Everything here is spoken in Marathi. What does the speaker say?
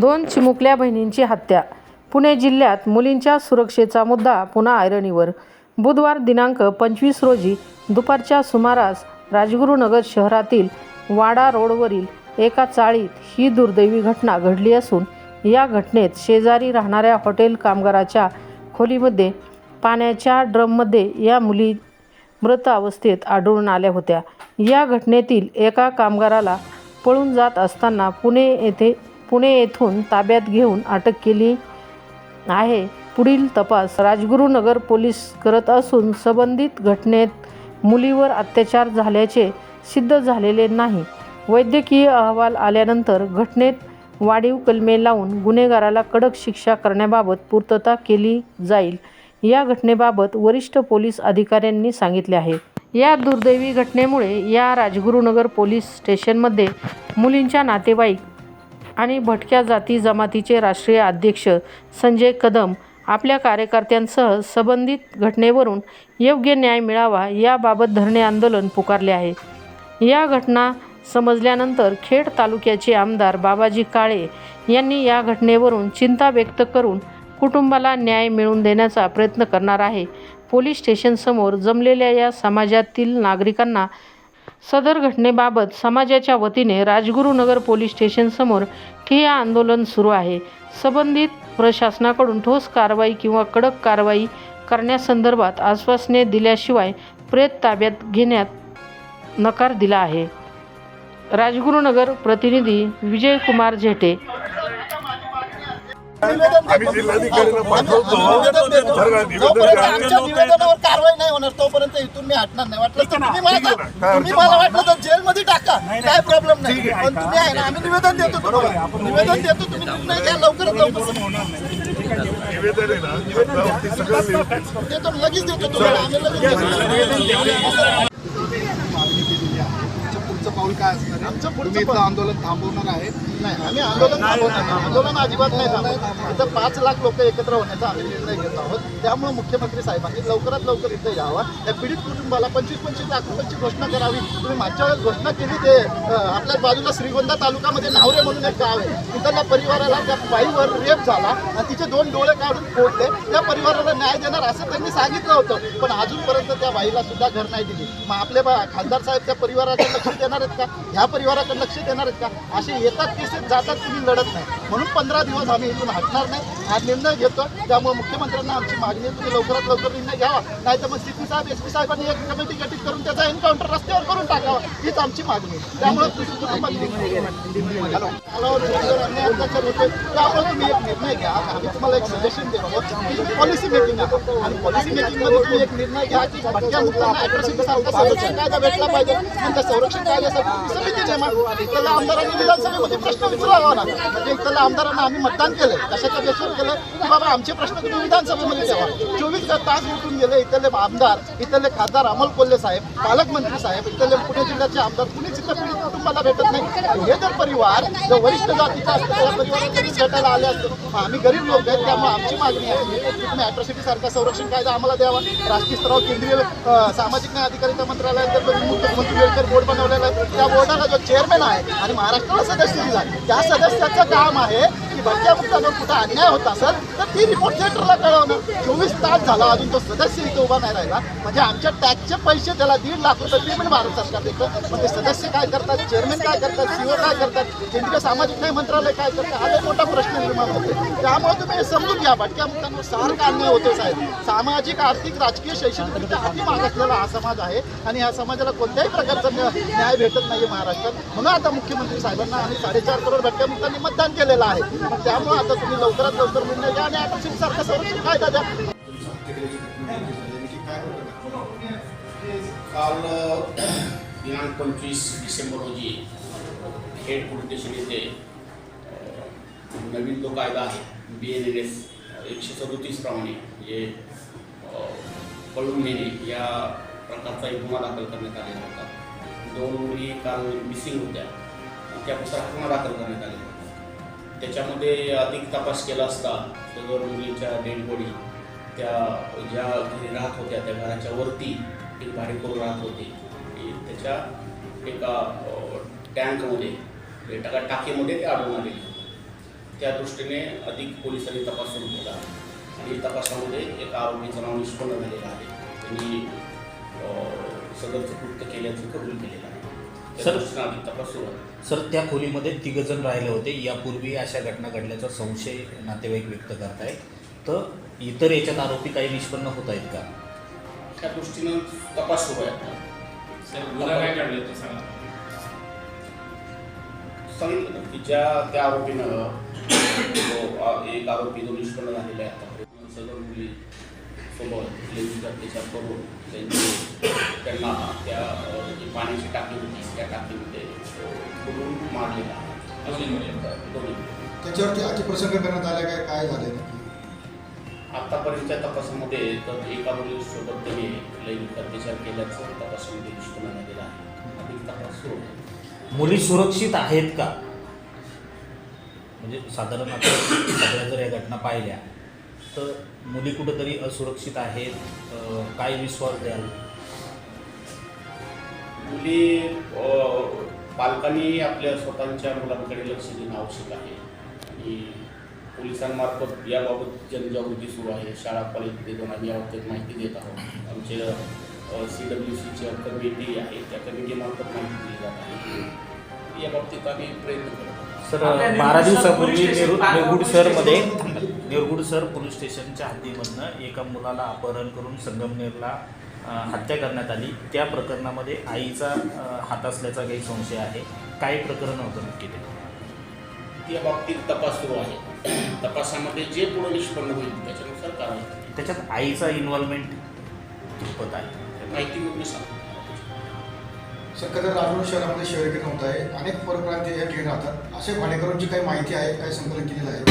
दोन चिमुकल्या बहिणींची हत्या. पुणे जिल्ह्यात मुलींच्या सुरक्षेचा मुद्दा पुन्हा ऐरणीवर. बुधवार दिनांक पंचवीस रोजी दुपारच्या सुमारास राजगुरुनगर शहरातील वाडा रोडवरील एका चाळीत ही दुर्दैवी घटना घडली असून या घटनेत शेजारी राहणाऱ्या हॉटेल कामगाराच्या खोलीमध्ये पाण्याच्या ड्रममध्ये या मुली मृत अवस्थेत आढळून आल्या होत्या. या घटनेतील एका कामगाराला पळून जात असताना पुणे येथे पुणे येथून ताब्यात घेऊन अटक केली आहे. पुढील तपास राजगुरुनगर पोलीस करत असून संबंधित घटनेत मुलीवर अत्याचार झाल्याचे सिद्ध झालेले नाही. वैद्यकीय अहवाल आल्यानंतर घटनेत वाढीव कलमे लावून गुन्हेगाराला कडक शिक्षा करण्याबाबत पूर्तता केली जाईल. या घटनेबाबत वरिष्ठ पोलीस अधिकाऱ्यांनी सांगितले आहे. या दुर्दैवी घटनेमुळे या राजगुरुनगर पोलीस स्टेशनमध्ये मुलींच्या नातेवाईक आणि भटक्या जाती जमातीचे राष्ट्रीय अध्यक्ष संजय कदम आपल्या कार्यकर्त्यांसह संबंधित घटनेवरून योग्य न्याय मिळावा याबाबत धरणे आंदोलन पुकारले आहे. या घटना समजल्यानंतर खेड तालुक्याचे आमदार बाबाजी काळे यांनी या घटनेवरून चिंता व्यक्त करून कुटुंबाला न्याय मिळवून देण्याचा प्रयत्न करणार आहे. पोलीस स्टेशनसमोर जमलेल्या या समाजातील नागरिकांना सदर घटनेबाबत समाजाच्या वतीने राजगुरुनगर पोलीस स्टेशनसमोर ठिय्या आंदोलन सुरू आहे. संबंधित प्रशासनाकडून ठोस कारवाई किंवा कडक कारवाई करण्यासंदर्भात आश्वासने दिल्याशिवाय प्रेत ताब्यात घेण्यात नकार दिला आहे. राजगुरुनगर प्रतिनिधी विजयकुमार झेटे आम्ही जिल्हाधिकाऱ्यांना पाठवतो. निवेदनावर कारवाई नाही होणार तोपर्यंत इथून मी हटणार नाही. वाटलं तर तुम्ही मला तुम्ही मला नाही. वाटलं तर जेलमध्ये टाका. काय प्रॉब्लेम नाही. पण तुम्ही आहे ना आम्ही निवेदन देतो तुम्हाला. निवेदन देतो तुम्ही. निर्णय घ्या लवकरात लवकर. निवेदन आहे ना? त्यावरती सगळं लिहून देतो लगेच देतो तुम्हाला. आम्ही लगेच. पुढचं पाऊल काय असणार आहे? आमचं पुढचं आंदोलन थांबवणार आहे. नाही. आम्ही आंदोलन थांबवणार. आंदोलन अजिबात नाही थांबवत. इथं पाच लाख लोक एकत्र होण्याचा आम्ही निर्णय घेत आहोत. त्यामुळे मुख्यमंत्री साहेबांनी लवकरात लवकर इथं यावं. या पीडित कुटुंबाला पंचवीस पंचवीस लाख रुपयांची घोषणा करावी. तुम्ही मागच्या वेळेस घोषणा केली ते आपल्या बाजूला श्रीगोंदा तालुक्यामध्ये नावरे म्हणून एक गाव आहे. तिथल्या परिवाराला त्या बाईवर रेप झाला आणि तिचे दोन डोळे काढून फोडले. त्या परिवाराला न्याय देणार असं त्यांनी सांगितलं होतं. पण अजूनपर्यंत त्या बाईला सुद्धा घर नाही दिली. मग आपले खासदार साहेब त्या परिवाराकडे लक्ष देणार आहेत का? ह्या परिवाराकडे लक्ष देणार आहेत का? असे येतात केसेस जातात तुम्ही लढत नाही. म्हणून पंधरा दिवस आम्ही इथून हटणार नाही. हा निर्णय घेतो त्यामुळे मुख्यमंत्र्यांना आमची मागणी तुम्ही लवकरात लवकर निर्णय घ्यावा. नाही तर मग सी पी साहेब एस पी साहेबांनी एक कमिटी गठीत करून त्याचा एन्काउंटर रस्त्यावर करून टाकावा. हीच आमची मागणी त्यामुळे अत्याचार होतोय. त्यामुळे तुम्ही एक निर्णय घ्या. आम्ही तुम्हाला एक सजेशन देतो की पॉलिसी मेकिंग आणि पॉलिसी मेकिंगमध्ये तुम्ही एक निर्णय घ्या की भटक्या सारखा संरक्षण कायदा भेटला पाहिजे. आणि त्या संरक्षण कायद्यासाठी तुम्ही समिती नेमा. इथल्या आमदारांनी विधानसभेमध्ये प्रश्न विचारावा ना म्हणजे इथल्या आमदारांना आम्ही मतदान केलं कशाच्या बेसवर केलं की बाबा आमचे प्रश्न तुम्ही विधानसभेमध्ये ठेवा. चोवीस तास उठून गेले इथले आमदार इथले खासदार अमोल कोल्हे साहेब पालकमंत्री साहेब इथले पुणे जिल्ह्याचे आमदार कुणीच इथं पीडित कुटुंबाला भेटत नाही. हे जर परिवार जर वरिष्ठ जातीचा असतो त्या परिवारात कधीच भेटायला आले असतो आम्ही गरीब लोक आहेत त्यामुळे आमची मागणी आहे की तुम्ही अॅट्रॉसिटी सारखा संरक्षण कायदा आम्हाला द्यावा. राष्ट्रीय स्तरावर केंद्रीय सामाजिक न्याय अधिकारिता मंत्रालयात मुख्यमंत्री वेळकर बोर्ड बनवलेला आहे. त्या बोर्डाला जो चेअरमॅन आहे आणि महाराष्ट्राला सदस्य दिला त्या सदस्याचं काम आहे. की भटक्या कुठं अन्याय होत असेल तर ती रिपोर्ट सेंटरला कळवणं. चोवीस तास झाला अजून तो सदस्य इथे उभा नाही राहिला. म्हणजे आमच्या टॅक्सचे पैसे त्याला दीड लाख रुपये पेमेंट भारत सरकार देतं. म्हणजे सदस्य काय करतात चेअरमॅन काय करतात सीओ काय करतात केंद्रीय सामाजिक न्याय मंत्रालय काय करतं हा मोठा प्रश्न निर्माण होतो. त्यामुळे तुम्ही समजून घ्या भटक्या मुक्तांवर सारखा अन्याय होतो साहेब? सामाजिक आर्थिक राजकीय शैक्षणिक अति मागासलेला हा समाज आहे आणि या समाजाला कोणत्याही प्रकारचा न्या- न्याय भेटत नाही महाराष्ट्रात. म्हणून आता मुख्यमंत्री साहेबांना आम्ही साडेचार करोड भटक्या मुक्तांनी मतदान केलेलं आहे. मग त्यामुळे आता तुम्ही लवकरात लवकर निर्णय घ्या आणि आता सारखा संरक्षण कायदा द्या. काल दिनांक पंचवीस डिसेंबर रोजी हेड पोलीस स्टेशन येथे नवीन जो कायदा आहे बी एन एन एस एकशे सदोतीस प्रमाणे म्हणजे पळून नेणे या प्रकारचा एक गुन्हा दाखल करण्यात आलेला होता. दोन मुली काल मिसिंग होत्या. त्या पुस्तक गुन्हा दाखल करण्यात आले त्याच्यामध्ये अधिक तपास केला असता सदर मुलीच्या डेड बॉडी त्या ज्या घरी राहत होत्या त्या घराच्या वरती एक भाडेकरू राहत होते. त्याच्या एका टँकमध्ये एका टाकीमध्ये ते आढळून आलेले. त्या दृष्टीने अधिक पोलिसांनी तपास सुरू केला. आणि तपासामध्ये एका आरोपीचं नाव निष्पन्न झालेलं आहे. त्यांनी सदरचं कृत्य केल्याचं कबूल केलेलं आहे. सर- तपास सुरू आहे सर त्या खोलीमध्ये तिघजण राहिले होते. यापूर्वी अशा घटना घडल्याचा संशय नातेवाईक व्यक्त करतायत. तर इतर याच्यात आरोपी काही निष्पन्न होत आहेत का? त्या दृष्टीनं तपास सुरू आहे. सांगितलं ना की ज्या त्या आरोपीनं जो आ- एक आरोपी जो निष्पन्न झालेला आहे सदर मुली सोबत लैंगिक अत्याचार करून त्यांची त्यांना त्या अ, पाण्याची टाकी होती त्या टाकीमध्ये बुडवून मारलेला. दोन्ही त्याच्यावरती अतिप्रसंग करण्यात आला काय काय झालंय नक्की? आतापर्यंतच्या तपासामध्ये तर एका मुलीसोबत त्यांनी लैंगिक अत्याचार केल्याचं तपासामध्ये निष्पन्न झालेलं आहे. अधिक तपास सुरू मुली सुरक्षित आहेत का? म्हणजे साधारण आता सगळ्या जर या घटना पाहिल्या तर मुली कुठंतरी असुरक्षित आहेत काय विश्वास द्याल? मुली पालकांनी आपल्या स्वतःच्या मुलांकडे लक्ष देणं आवश्यक आहे. आणि पोलिसांमार्फत याबाबत जनजागृती सुरू आहे. शाळा कॉलेजमध्ये जाऊन आम्ही याबाबत माहिती देत आहोत. आमचे सी डब्ल्यू सीची कमिटी आहे. त्या कमिटीमार्फत माहिती दिली जात आहे. या बाबतीत आम्ही प्रयत्न करत. सर बारा दिवसापूर्वी निरु निरगुड शहरमध्ये निरगुड शहर पोलीस स्टेशनच्या हद्दीमधनं एका मुलाला अपहरण करून संगमनेरला हत्या करण्यात आली. त्या प्रकरणामध्ये आईचा हात असल्याचा काही संशय आहे. काय प्रकरण होतं नक्की ते? या बाबतीत तपास सुरू आहे. तपासामध्ये जे पुढे निष्पन्न होईल त्याच्यानुसार कारवाई. त्याच्यात आईचा इन्व्हॉल्वमेंट कितपत आहे? माहिती मी सांगतो सध्या राजूर शहरामध्ये शहरीकरण होत आहे. अनेक परप्रांतीय या ठिकाणी राहतात. असे भाडेकरूंची काही माहिती आहे काय संकलन केलेलं आहे?